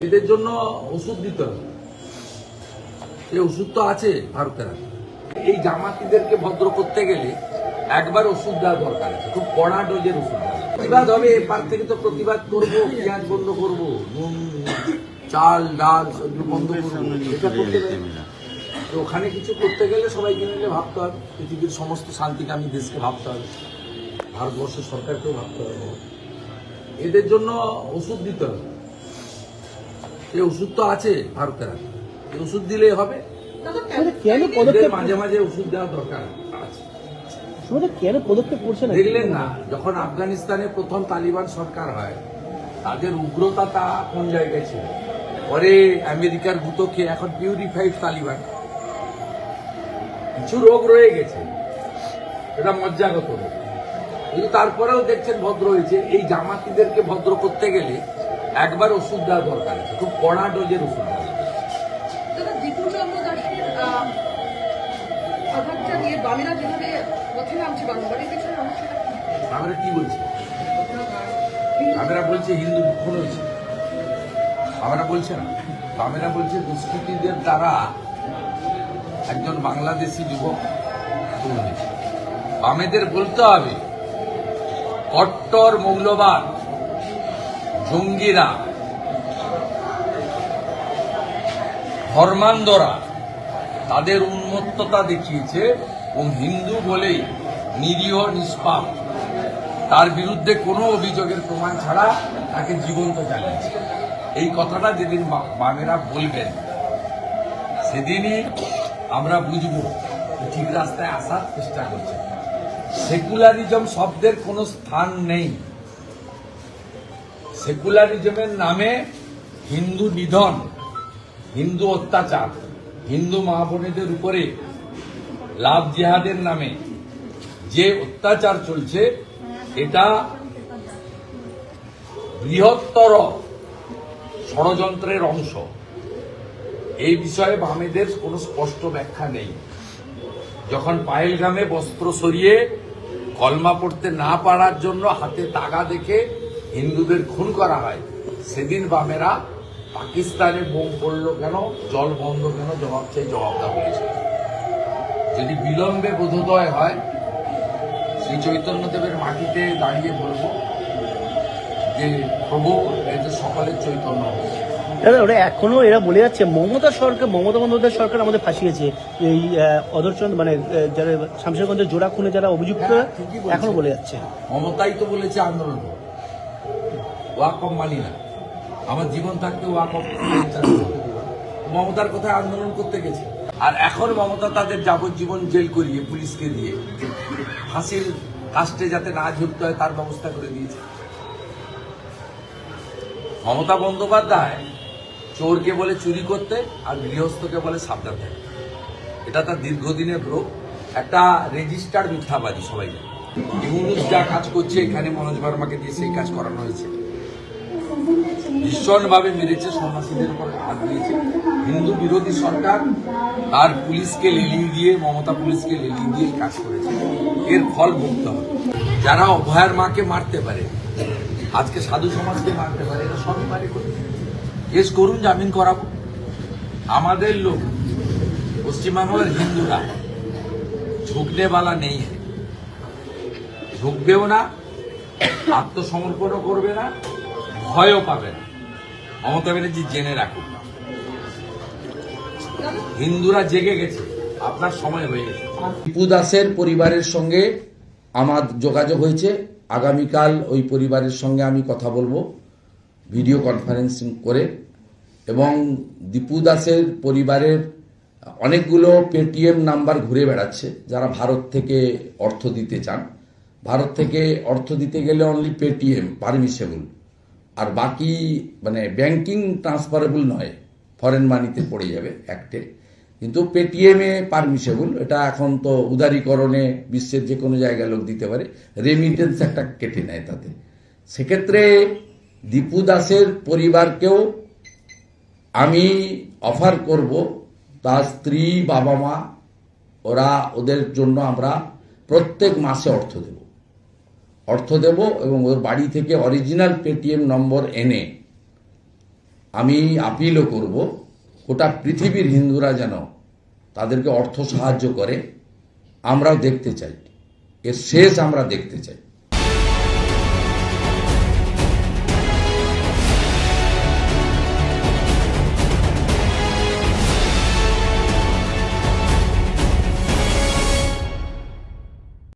এদের জন্য ওষুধ দিতে হবে। এই ওষুধ তো আছে ভারতের এই জামাতিদেরকে ভদ্র করতে গেলে একবার ওষুধ দেওয়া দরকার আছে। খুব কড়া ডোজের ওষুধ প্রতিবাদ হবে এপার থেকে তো প্রতিবাদ করব পেঁয়াজ বন্ধ করব। নুন চাল ডাল সবজি বন্ধ করব। তো ওখানে কিছু করতে গেলে সবাইকে মিলে ভাবতে হবে। পৃথিবীর সমস্ত শান্তিকামী দেশকে ভাবতে হবে। ভারতবর্ষের সরকারকেও ভাবতে হবে। এদের জন্য ওষুধ দিতে হবে। ওষুধ তো আছে ভারতের হাতে। ওষুধ দিলেই হবে। কেন পদক্ষেপ মাঝে মাঝে ওষুধ দেওয়া দরকার আছে। কেন পদক্ষেপ করছে না? দেখলেন না যখন আফগানিস্তানে প্রথম তালিবান সরকার হয় তাদের উগ্রতা তা কোন জায়গায় ছিল? পরে আমেরিকার গুতো খেয়ে এখন পিউরিফাইড তালিবান। কিছু রোগ রয়ে গেছে। এটা মজ্জাগত রোগ। কিন্তু তারপরেও দেখছেন ভদ্র হয়েছে এই জামাতিদেরকে ভদ্র করতে গেলে একবার ওষুধ দেওয়া দরকার আছে খুব কড়া ডোজের ওষুধ দেওয়া? আমরা কি? বলছি? আমরা বলছি হিন্দু খুন হয়েছে। আমরা বলছে না। বামেরা বলছে দুষ্কৃতীদের দ্বারা একজন বাংলাদেশি যুবক খুন হয়েছে। বামেদের বলতে হবে কট্টর মৌলবাদ জঙ্গিরা ধর্মান্ধরা, তাদের উন্মত্ততা দেখিয়েছে এবং হিন্দু বলেই নিরীহ, নিষ্পাপ, তার বিরুদ্ধে কোনো অভিযোগের প্রমাণ ছাড়া তাকে জীবন্ত চালিয়েছে এই কথাটা যেদিন বামেরা বলবেন, সেদিনই আমরা বুঝব ঠিক রাস্তায় আসার চেষ্টা করছে। সেকুলারিজম শব্দের কোনো স্থান নেই। সেকুলারিজমের নামে হিন্দু নিধন, হিন্দু অত্যাচার, হিন্দু মা বোনেদের উপরে লাভ জিহাদের নামে যে অত্যাচার চলছে, এটা বৃহত্তর ষড়যন্ত্রের অংশ। এই বিষয়ে বামেদের কোনো স্পষ্ট ব্যাখ্যা নেই। যখন পায়েলগামে বস্ত্র সরিয়ে কলমা পড়তে না পারার জন্য হাতে তাগা দেখে হিন্দুদের খুন করা হয়। সেদিন বামেরা পাকিস্তানে বোম পড়ল কেন? জল বন্ধ কেন? জবাব চাই জবাবটা বলেছে যদি বিলম্বে বোধোদয় হয় শ্রী চৈতন্যদেবের মাটিতে দাঁড়িয়ে বলব যে প্রভু এতে সকলের চৈতন্য। দাদা ওরা এখনও এরা বলে যাচ্ছে মমতা সরকার মমতা বন্দ্যোপাধ্যায় সরকার আমাদের ফাঁসিয়েছে। এই অদর্শন মানে যারা শামশেরগঞ্জের জোড়া খুনে যারা অভিযুক্ত হ্যাঁ, এখনও বলে যাচ্ছে। মমতাই তো বলেছে আন্দোলন। করো। ওয়াকফ মানি না আমার জীবন থাকতে ওয়াকফ মমতার কথায় আন্দোলন করতে গেছে। আর এখন মমতা তাদের যাবজ্জীবন জেল করিয়ে পুলিশকে দিয়ে ফাঁসির কাস্টে যাতে না ঝুলতে হয় তার ব্যবস্থা করে দিয়েছে। মমতা বন্দ্যোপাধ্যায় চোরকে বলে চুরি করতে আর গৃহস্থকে বলে সাবধান থাকতে এটা তার দীর্ঘদিনের রোগ। একটা রেজিস্টার্ড মিথ্যাবাদী সবাই ইউনুস যা কাজ করছে, এখানে মনোজ বর্মাকে দিয়ে সেই কাজ করানো হয়েছে। ভীষণভাবে মেরেছে সন্ন্যাসীদের উপর হাত দিয়েছে। হিন্দু বিরোধী সরকার আর পুলিশকে লেলিয়ে দিয়ে, মমতা পুলিশকে লেলিয়ে দিয়ে কাজ করেছে। এর ফল ভুগতে হবে। যারা অভয়ার মাকে মারতে পারে, আজকে সাধু সমাজকে মারতে পারে এটা সবই পারে কেস করুন, জামিন করাবো। আমাদের লোক, পশ্চিমবাংলার হিন্দুরা ঝুঁকনেওয়ালা নেই। ঝুঁকবেও না, আত্মসমর্পণও করবে না। ভয়ও পাবে না। মমতা ব্যানার্জি জেনে রাখুন। হিন্দুরা জেগে গেছে। আপনার সময় হয়ে গেছে। টিপু দাসের পরিবারের সঙ্গে আমার যোগাযোগ হয়েছে। আগামীকাল ওই পরিবারের সঙ্গে আমি কথা বলব, ভিডিও কনফারেন্সিং করে। এবং দীপু দাসের পরিবারের অনেকগুলো পেটিএম নাম্বার ঘুরে বেড়াচ্ছে, যারা ভারত থেকে অর্থ দিতে চান। ভারত থেকে অর্থ দিতে গেলে অনলি পেটিএম পারমিশেবল আর বাকি মানে ব্যাংকিং ট্রান্সফারেবল নয়। ফরেন মানিতে পড়ে যাবে অ্যাক্টে কিন্তু পেটিএমে পারমিশেবল এটা এখন তো উদারীকরণে বিশ্বের যে কোনো জায়গায় লোক দিতে পারে। রেমিটেন্স একটা কেটে নেয় তাতে। সেক্ষেত্রে দীপু দাসের পরিবারকেও আমি অফার করব, তার স্ত্রী বাবা মা ওরা ওদের জন্য আমরা প্রত্যেক মাসে অর্থ দেব। অর্থ দেব এবং ওর বাড়ি থেকে অরিজিনাল পেটিএম নম্বর এনে আমি আপিলও করব। গোটা পৃথিবীর হিন্দুরা যেন তাদেরকে অর্থ সাহায্য করে, আমরাও দেখতে চাই। এর শেষ আমরা দেখতে চাই।